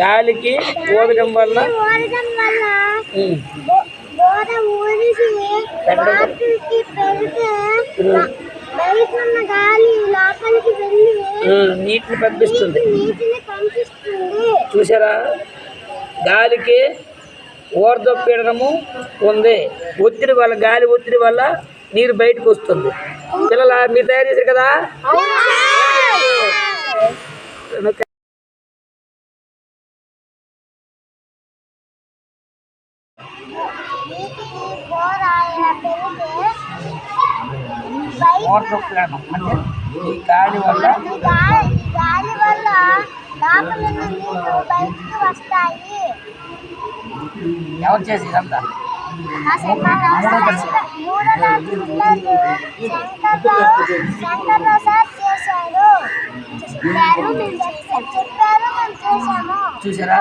గాలికి ఊదడం వల్ల? నీటిని పంపిస్తుంది. చూసారా గాలికి ఊర్ధ పీడనము ఉంది. ఒత్తిడి వల్ల గాలి ఒత్తిడి వల్ల నీరు బయటకు వస్తుంది. పిల్లల మీరు తయారు చేశారు కదా? పెడితే ఈ గాలి వల్ల ఈ గాలి ఈ గాలి వల్ల లోపల ఉన్న నీళ్ళు బయటికి వస్తాయి. ఎవరు చేసి ఇదంతా చూసారా?